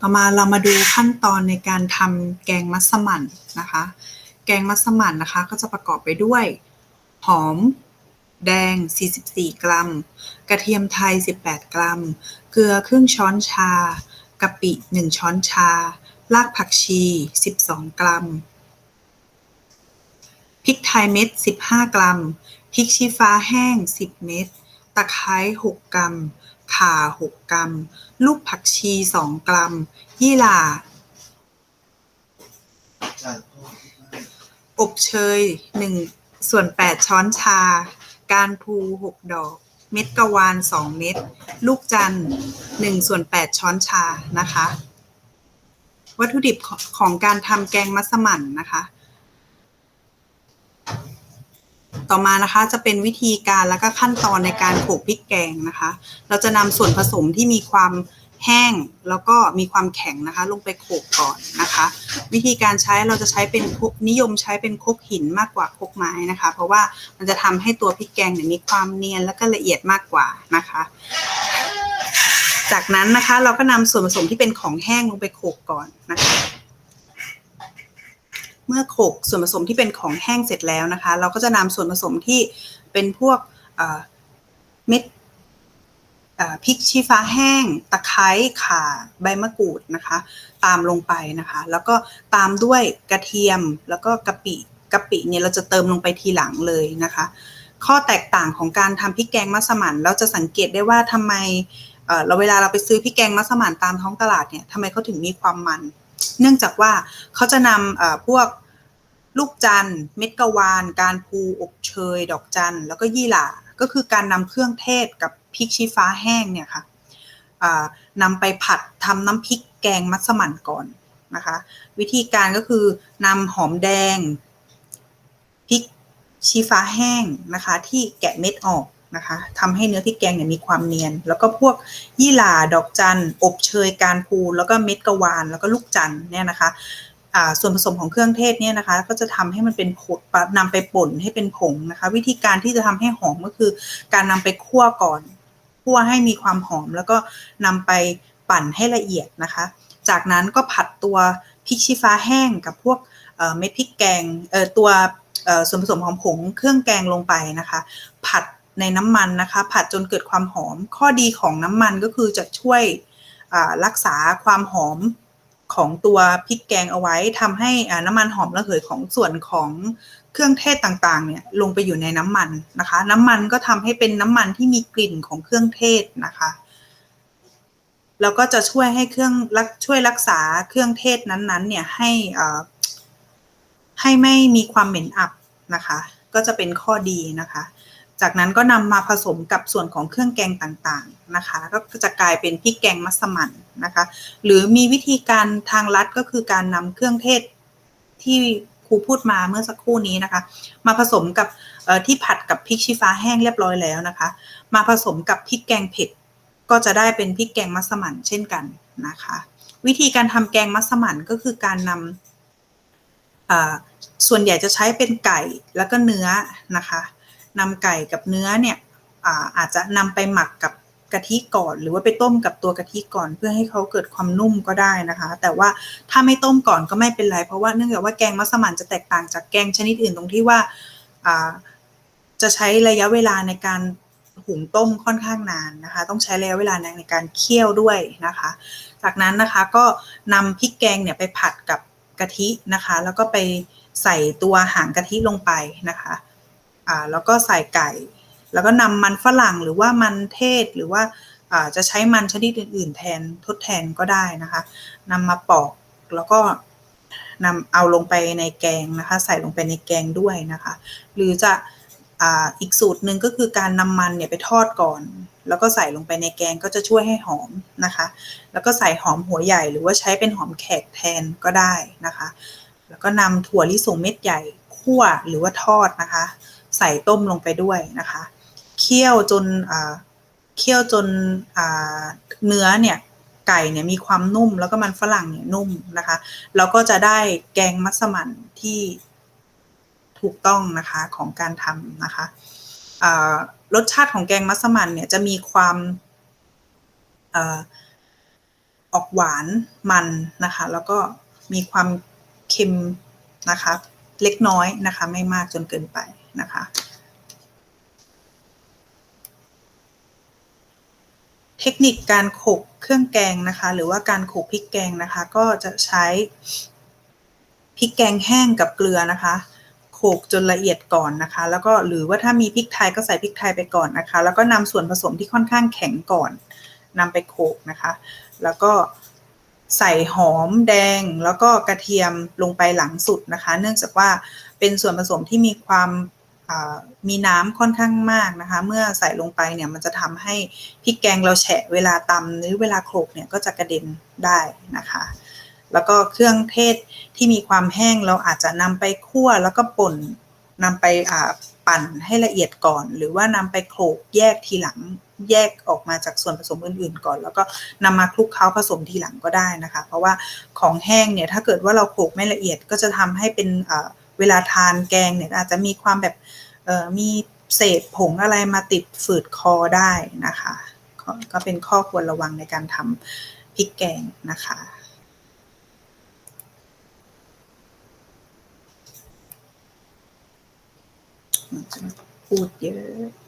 ต่อมาเรามาดูขั้นตอนในการทำแกงมัสมั่นนะคะ แกงมัสมั่นนะคะก็จะประกอบไปด้วย หอม แดง 44 กรัม กระเทียมไทย 18 กรัม เกลือครึ่งช้อนชากะปิ 1 ช้อนชา รากผักชี 12 กรัม พริกไทยเม็ด 15 กรัม พริกชี้ฟ้าแห้ง 10 เม็ด ตะไคร้ 6 กรัม ข่า 6 กรัม ลูกผักชี2กรัม ยี่หร่า อบเชย1ส่วน8ช้อนชา การพู6ดอก เม็ดกะวาน2เม็ด ลูกจันทร์1ส่วน8ช้อนชานะคะ วัตถุดิบของของการทำแกงมัสมั่นนะคะ ต่อมานะคะจะเป็นวิธีการแล้วก็ขั้นตอนในการโขลกพริกแกงนะคะ เราจะนำส่วนผสมที่มีความแห้งแล้วก็มีความแข็งนะคะ ลงไปโขลกก่อนนะคะ วิธีการใช้เราจะใช้เป็นคกนิยมใช้เป็นคกหินมากกว่าคกไม้นะคะ เพราะว่ามันจะทำให้ตัวพริกแกงเนี่ยมีความเนียนและก็ละเอียดมากกว่านะคะ จากนั้นนะคะเราก็นำส่วนผสมที่เป็นของแห้งลงไปโขลกก่อนนะคะ เมื่อโขลกส่วนผสมที่เป็นของแห้งเสร็จแล้วนะคะ เราก็จะนำส่วนผสมที่เป็นพวกเม็ดพริกชี้ฟ้าแห้ง ตะไคร้ข่าใบมะกรูดนะคะ ตามลงไปนะคะ แล้วก็ตามด้วยกระเทียมแล้วก็กะปิกะปิเนี่ยเราจะเติมลงไปทีหลังเลยนะคะ ข้อแตกต่างของการทำพริกแกงมัสมั่นเราจะสังเกตได้ว่าทำไมเอ่อเราเวลาเราไปซื้อพริกแกงมัสมั่นตามท้องตลาดเนี่ยทำไมเขาถึงมีความมัน เนื่องจากว่าเขาจะนำพวกลูกจันเม็ดกะวาน การพูอบเชย ดอกจันแล้วก็ยี่หร่าก็คือการนำเครื่องเทศกับพริกชี้ฟ้าแห้งเนี่ยค่ะอ่านำไปผัดทำน้ำพริกแกงมัสมั่นก่อนนะคะ วิธีการก็คือนำหอมแดงพริกชี้ฟ้าแห้งนะคะ ที่แกะเม็ดออก นะคะทำให้เนื้อพริกแกงเนี่ยมีความเนียน แล้วก็พวกยี่หร่าดอกจันอบเชยการพูแล้วก็เม็ดกะวาน แล้วก็ลูกจันเนี่ยนะคะส่วนผสมของเครื่องเทศเนี่ยนะคะ ก็จะทำให้มันเป็นผงนำไปป่นให้เป็นผงนะคะ วิธีการที่จะทำให้หอมก็คือ การนำไปคั่วก่อนคั่วให้มีความหอม แล้วก็นำไปปั่นให้ละเอียดนะคะ จากนั้นก็ผัดตัวพริกชี้ฟ้าแห้งกับพวกเม็ดพริกแกงตัวส่วนผสมของผงเครื่องแกงลงไปนะคะ ผัด ในน้ำมันนะคะ ผัดจนเกิดความหอม ข้อดีของน้ำมันก็คือจะช่วยรักษาความหอมของตัวพริกแกงเอาไว้ทำให้น้ำมันหอมระเหยของส่วนของเครื่องเทศต่างๆเนี่ยลงไปอยู่ในน้ำมันนะคะ น้ำมันก็ทำให้เป็นน้ำมันที่มีกลิ่นของเครื่องเทศนะคะแล้วก็จะช่วยให้เครื่องรักช่วยรักษาเครื่องเทศนั้นๆ เนี่ยให้ให้ไม่มีความเหม็นอับนะคะ ก็จะเป็นข้อดีนะคะ จากนั้นก็นำมาผสมกับส่วนของเครื่องแกงต่างๆนะคะ ก็จะกลายเป็นพริกแกงมัสมั่นนะคะ หรือมีวิธีการทางลัดก็คือการนำเครื่องเทศที่ครูพูดมาเมื่อสักครู่นี้นะคะ มาผสมกับที่ผัดกับพริกชี้ฟ้าแห้งเรียบร้อยแล้วนะคะ มาผสมกับพริกแกงเผ็ดก็จะได้เป็นพริกแกงมัสมั่นเช่นกันนะคะ วิธีการทำแกงมัสมั่นก็คือการนำอ่าส่วนใหญ่จะใช้เป็นไก่แล้วก็เนื้อนะคะ นำไก่กับเนื้อเนี่ยอาจจะนำไปหมักกับกะทิก่อน หรือว่าไปต้มกับตัวกะทิก่อน เพื่อให้เขาเกิดความนุ่มก็ได้นะคะ แต่ว่าถ้าไม่ต้มก่อนก็ไม่เป็นไร เพราะว่าเนื่องจากว่าแกงมัสมั่นจะแตกต่างจากแกงชนิดอื่นตรงที่ว่าจะใช้ระยะเวลาในการหุงต้มค่อนข้างนานนะคะ ต้องใช้ระยะเวลาในในการเคี่ยวด้วยนะคะ จากนั้นนะคะก็นำพริกแกงเนี่ยไปผัดกับกะทินะคะ แล้วก็ไปใส่ตัวหางกะทิลงไปนะคะ อ่าแล้วก็ใส่ไก่ แล้วก็นำมันฝรั่งหรือว่ามันเทศหรือว่าอ่าจะใช้มันชนิดอื่น ๆ แทนทดแทนก็ได้นะคะนำมาปอกแล้วก็นำเอาลงไปในแกงนะคะ ใส่ลงไปในแกงด้วยนะคะ หรือจะออีกสูตรหนึ่งก็คือการนำมันเนี่ยไปทอดก่อน แล้วก็ใส่ลงไปในแกงก็จะช่วยให้หอมนะคะ แล้วก็ใส่หอมหัวใหญ่หรือว่าใช้เป็นหอมแขกแทนก็ได้นะคะ แล้วก็นำถั่วลิสงเม็ดใหญ่คั่วหรือว่าทอดนะคะ ใส่ต้มลงไปด้วยนะคะเคี่ยวจนเคี่ยวจนเนื้อเนี่ยไก่เนี่ยมีความนุ่มแล้วก็มันฝรั่งเนี่ยนุ่มนะคะแล้วก็จะได้แกงมัสมั่นที่ถูกต้องนะคะของการทำนะคะรสชาติของแกงมัสมั่นเนี่ยจะมีความออกหวานมันนะคะ แล้วก็มีความเค็มนะคะ เล็กน้อยนะคะ ไม่มากจนเกินไป นะคะเทคนิคการโขลกเครื่องแกงนะคะ หรือว่าการโขลกพริกแกงนะคะ ก็จะใช้พริกแกงแห้งกับเกลือนะคะโขลกจนละเอียดก่อนนะคะ แล้วก็หรือว่าถ้ามีพริกไทยก็ใส่พริกไทยไปก่อนนะคะ แล้วก็นำส่วนผสมที่ค่อนข้างแข็งก่อนนำไปโขลกนะคะ แล้วก็ใส่หอมแดงแล้วก็กระเทียมลงไปหลังสุดนะคะ เนื่องจากว่าเป็นส่วนผสมที่มีความ มีน้ำค่อนข้างมากนะคะ เมื่อใส่ลงไปเนี่ยมันจะทำให้พริกแกงเราแฉะเวลาตำหรือเวลาโขลกเนี่ยก็จะกระเด็นได้นะคะ แล้วก็เครื่องเทศที่มีความแห้งเราอาจจะนำไปคั่วแล้วก็ป่นนำไปปั่นให้ละเอียดก่อน หรือว่านำไปโขลกแยกทีหลังแยกออกมาจากส่วนผสมอื่นๆก่อน แล้วก็นำมาคลุกเคล้าผสมทีหลังก็ได้นะคะ เพราะว่าของแห้งเนี่ยถ้าเกิดว่าเราโขลกไม่ละเอียดก็จะทำให้เป็น เวลาทานแกงเนี่ยอาจจะมีความแบบมีเศษผงอะไรมาติดฝืดคอได้นะคะ ก็เป็นข้อควรระวังในการทำพริกแกงนะคะพูดเยอะ